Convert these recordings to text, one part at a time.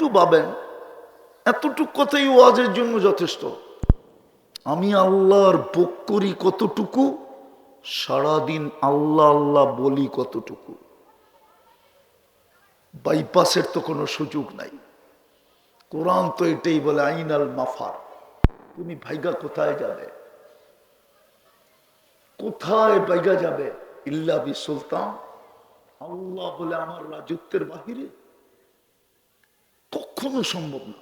একটু ভাবেন, এতটুকু কথাই ওয়াজের জন্য যথেষ্ট। আমি আল্লাহর ভোগ করি কতটুকু, সারাদিন আল্লাহ আল্লাহ বলি কতটুকু। বাইপাসের তো কোনো সুযোগ নাই। কোরআন তো এটাই বলে, আইনাল মাফার। তুমি ভাইগা কোথায় যাবে? কোথায় বাইগা যাবে? ইল্লা বি সুলতান। আল্লাহ বলে, আমার রাজত্বের বাহিরে। কখনো সম্ভব না।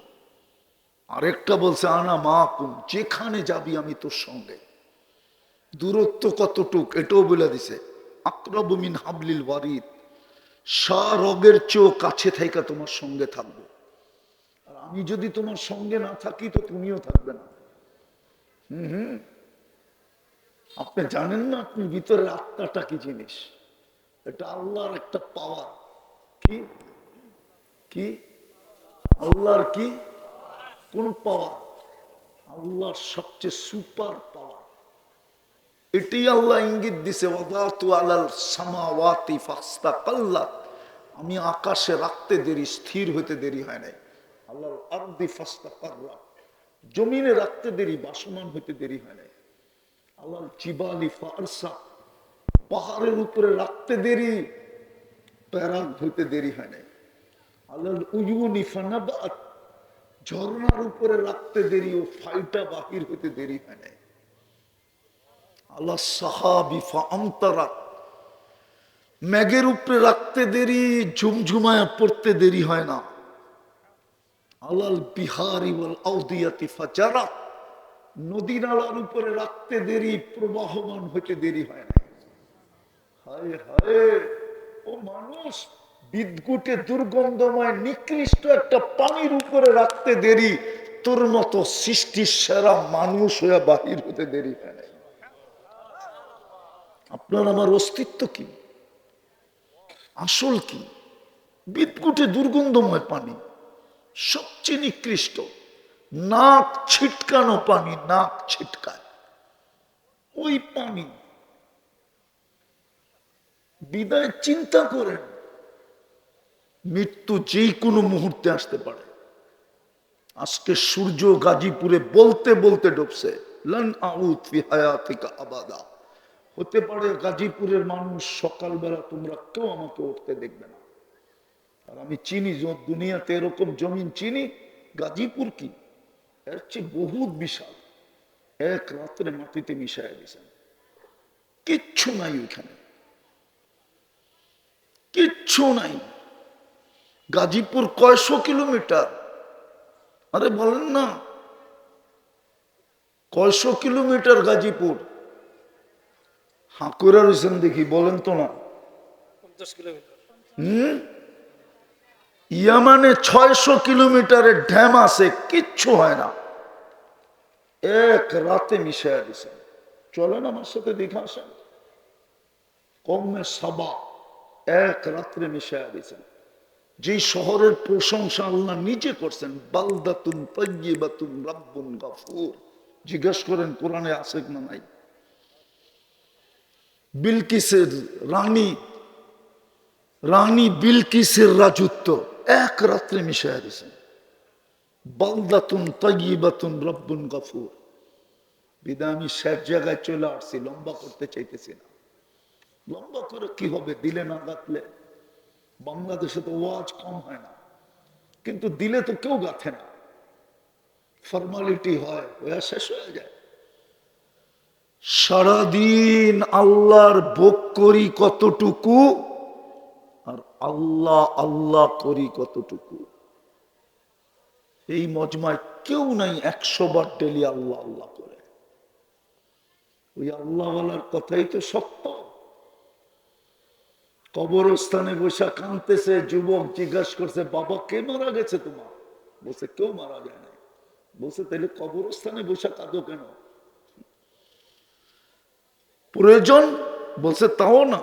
আরেকটা বলছে, আনা মা কুম যেখানে যাবি আমি তোর সঙ্গে। দূরত্ব কতটুক, এটাও বলে দিছে, আক্রব মিন হাবলিল সা রগের চেয়েও কাছে থাইকা তোমার সঙ্গে থাকব। আর আমি যদি তোমার সঙ্গে না থাকি, তো তুমিও থাকবে না। হুম হুম। আপনি জানেন না আপনি ভিতরে আত্মাটা কি জিনিস? এটা আল্লাহর একটা পাওয়ার কি? কি? আল্লাহর কি? কোন পাওয়ার? আল্লাহর সবচেয়ে সুপার পাওয়ার। এটি আল্লাহ ইঙ্গিত দিছে আমি আকাশে রাখতে দেরি, স্থির হতে দেরি হয় নাই। আল্লাহর আরদি ফাস্তাকাল্লাত জমিনে রাখতে দেরি, বাসমান হতে দেরি হয় নাই। আল্লাহ জিবালি ফারসা। পাহাড়ের উপরে রাখতে দেরি, প্যারাক হইতে দেরি হয় নাই। আল্লাহ উজুনি ফানাবাত। ঝর্ণার উপরে রাখতে দেরি ও ফাইটা বাহির হইতে দেরি হয় নাই। আল্লাহ সাহাবি ফান্তরাত ম্যাগের উপরে রাখতে দেরি, ঝুমঝুমায় পড়তে দেরি হয় না। আলাল বিহারি ওয়াল আউদিয়াতি ফাজারাত নদী নালার উপরে রাখতে দেরি, প্রবাহমান হইতে দেরি হয় না হায় হায়, ও মানুষ বিদ্যুটে দুর্গন্ধময় নিকৃষ্ট একটা পানির উপরে রাখতে দেরি, তোর মতো সৃষ্টির সেরা মানুষ হয়ে বাহির হতে দেরি আপনার আমার অস্তিত্ব কি? আসল কি? বিদ্যুটে দুর্গন্ধময় পানি, সবচেয়ে নিকৃষ্ট, নাক ছিটকানো পানি, নাক ছিটকায়। ওই পানি বিদায় চিন্তা করেন মৃত্যু যেই কোনো মুহূর্তে আসতে পারে। আজকে সূর্য গাজীপুরে বলতে বলতে ডুবছে। আবাদা। হতে পারে গাজীপুরের মানুষ সকালবেলা তোমরা কেউ আমাকে উঠতে দেখবে না। আর আমি চিনি যে দুনিয়াতে এরকম জমিন চিনি, গাজীপুর কি? এর চেয়ে বহুত বিশাল। এক রাত্রে মাটিতে মিশাই দিয়েছেন। কিচ্ছু নাই ওইখানে। কিচ্ছু নাই। গাজীপুর কয়শো কিলোমিটার? আরে বলেন না। কয়শো কিলোমিটার গাজীপুর? হাঁকুরা রয়েছেন দেখি বলেন তো না। হম? ইয়ামানে ছয়শো কিলোমিটারের ড্যাম আছে কিচ্ছু হয় না। এক রাতে মিশাইয়া দিছেন। চলেন আমার সাথে দেখে আসেন। কমে সাবা এক রাত্রে মিশাইয়া দিছেন। যে শহরের প্রশংসা আল্লাহ নিজে করছেন, বালদাতুন তৈবাতুন রাব্বুন গাফুর। জিজ্ঞেস করেন, কোরআনে আছে না নাই? বিলকিসের রানী রানী বিলকিসের রাজত্ব এক রাত্রে মিশাইয়া দিছেন বালদাতুন তৈবাতুন রব্বুন গাফুর। বিদায় আমি শেষ জায়গায় চলে আসছি, লম্বা করতে চাইতেছি না। লম্বা করে কি হবে, দিলে না গাঁথলে বাংলাদেশে তো ওয়াজ কম হয় না। কিন্তু দিলে তো কেউ গাথে না। ফর্মালিটি হয়, ওয়া শেষ হয়ে যায়। সারাদিন আল্লাহর ভোগ করি কতটুকু, আর আল্লাহ আল্লাহ করি কতটুকু। এই মজমায় কেউ নাই একশো বার ডেলি আল্লাহ আল্লাহ করে। ওই আল্লাহওয়ালার কথাই তো সত্য। কবরস্থানে বসে কাঁদতেছে, যুবক জিজ্ঞাসা করছে, বাবা, কে মারা গেছে তোমার? বলছে, কেউ মারা যায় না বলছে, তাহলে কবরস্থানে বসে কাঁদো কেন? প্রয়োজন? বলছে, তাও না।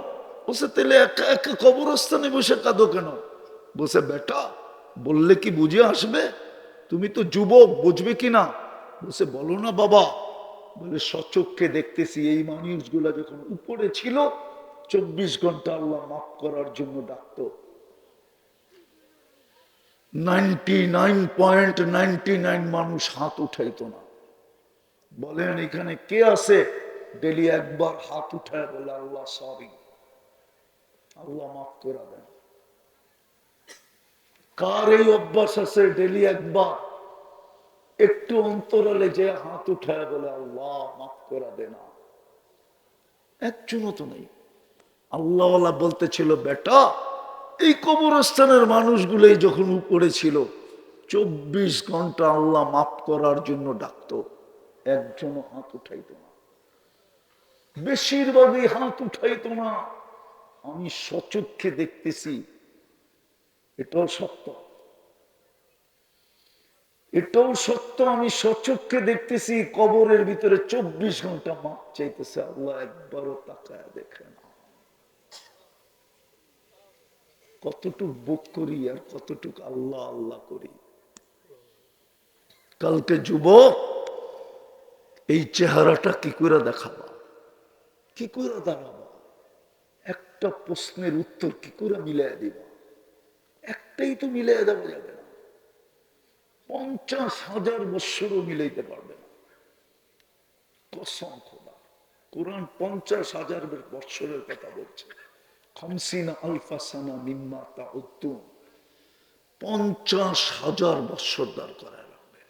বলছে, তাহলে একা একা কবরস্থানে বসে কাঁদো কেন? বলছে, বেটা, বললে কি বুঝে আসবে? তুমি তো যুবক, বুঝবে কি না? বলছে, বলো না বাবা। বলে সচক্ষে দেখতেছি এই মানুষগুলা যখন উপরে ছিল চব্বিশ ঘণ্টা আল্লাহ মাফ করার জন্য ডাকতো। পয়েন্ট মানুষ হাত উঠাইতো না। বলেন, এখানে কে আছে? ডেলি একবার হাত উঠায় বলে, আল্লাহ সরি আল্লাহ মাফ করে দেন। কার এই অভ্যাস আছে? ডেলি একবার। একটু অন্তরালে যে হাত উঠায় বলে, আল্লাহ, মাফ করা দে না। একজনও তো নেই। আল্লাহ বলতেছিল, বেটা, এই কবরস্থানের মানুষগুলোই যখন উপরে ছিল, চব্বিশ ঘণ্টা আল্লাহ মাফ করার জন্য ডাকতো। একজনও হাত উঠাইতো না। বেশিরভাগই হাত উঠাইতো না। আমি সচক্ষে দেখতেছি, এটাও সত্য। এটাও সত্য, আমি সচক্ষে দেখতেছি কবরের ভিতরে চব্বিশ ঘণ্টা মাপ চাইতেছে। আল্লাহ একবারও তাকায় দেখে না। কতটুক বুক করি আর কতটুক আল্লাহ আল্লাহ করি। কালকে যুবক, এই চেহারাটা কি করে দেখাবা? কি করে দাঁড়াবা একটা প্রশ্নের উত্তর কি করে মিলাই দিবা? একটাই তো মিলাই দেওয়া যাবে না। পঞ্চাশ হাজার বৎসরও মিলাইতে পারবে না। কসম খোদা, কোরআন পঞ্চাশ হাজার বৎসরের কথা বলছে। খমসিনা আলফাসানা মিম্মা তা উত্তুম পঞ্চাশ হাজার বৎসর দাঁড় করায় লাগবে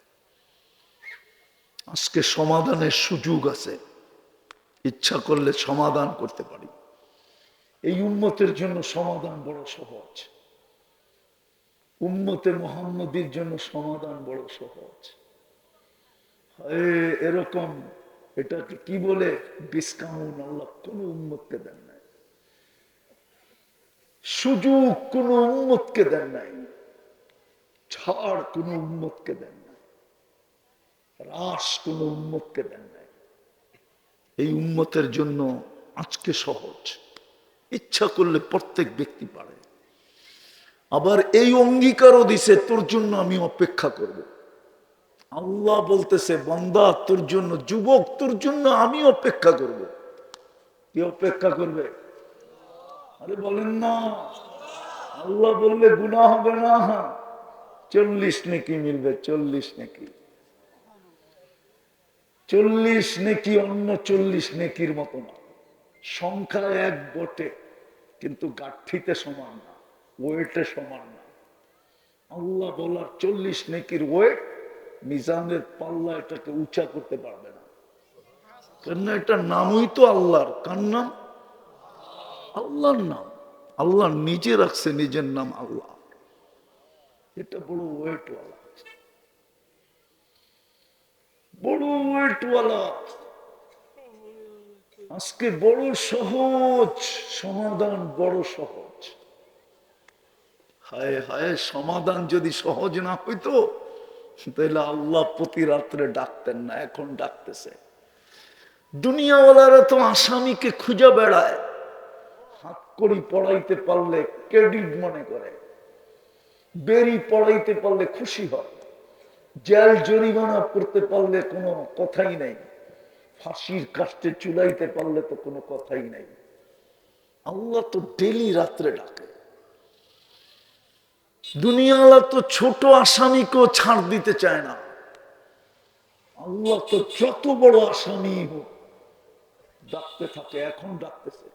আজকে সমাধানের সুযোগ আছে। ইচ্ছা করলে সমাধান করতে পারি। এই উন্মতের জন্য সমাধান বড় সহজ। উম্মতে মোহাম্মদীর জন্য সমাধান বড় সহজ। এরকম, এটাকে কি বলে? বিস্কামুন আল্লাহ কোন উম্মতকে দেন সুযোগ কোন উম্মতকে দেন নাই, ছাড় কোন উম্মতকে দেন নাই হ্রাস কোন উম্মতকে দেন নাই এই উম্মতের জন্য আজকে সহজ, ইচ্ছা করলে প্রত্যেক ব্যক্তি পারে আবার এই অঙ্গীকারও দিছে, তোর জন্য আমি অপেক্ষা করব। আল্লাহ বলতেছে, বন্দা, তোর জন্য, যুবক, তোর জন্য আমি অপেক্ষা করব। কি অপেক্ষা করবে বলেন না। আল্লাহ বললে গুণা হবে না। চল্লিশ নেকি মিলবে, চল্লিশ নেকি। চল্লিশ নেকি অন্য চল্লিশ নেকির মতো না। সংখ্যা এক বটে, কিন্তু গাঠিতে সমান না, ওয়েটে সমান না। আল্লাহ বলার চল্লিশ নেকির ওয়েট মিজানের পাল্লা এটাকে উঁচা করতে পারবে না। কেন এটা নামই তো আল্লাহর। কার নাম? আল্লাহর নাম। আল্লাহ নিজে রাখছে নিজের নাম আল্লাহ। এটা বড় ওয়েটওয়ালা বড় ওয়েটওয়ালা আজকে বড় সহজ, সমাধান বড় সহজ। হায় হায়, সমাধান যদি সহজ না হইতো, তাহলে আল্লাহ প্রতি রাত্রে ডাকতেন না, এখন ডাকতেছে। দুনিয়াওয়ালারা তো আসামিকে খুঁজে বেড়ায়। করি পড়াইতে পারলে ক্রেডিট মনে করে। বেরি পড়াইতে পারলে খুশি হয়। জেল জরিমানা করতে পারলে কোনো কথাই নেই। ফাঁসির কাস্টে চুলাইতে পারলে তো কোনো কথাই নেই। আল্লাহ তো ডেলি রাত্রে ডাকে। দুনিয়ালা তো ছোট আসামিকেও ছাড় দিতে চায় না। আল্লাহ তো যত বড় আসামি হোক, ডাকতে থাকে, এখন ডাকতেছে।